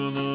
Mutluluk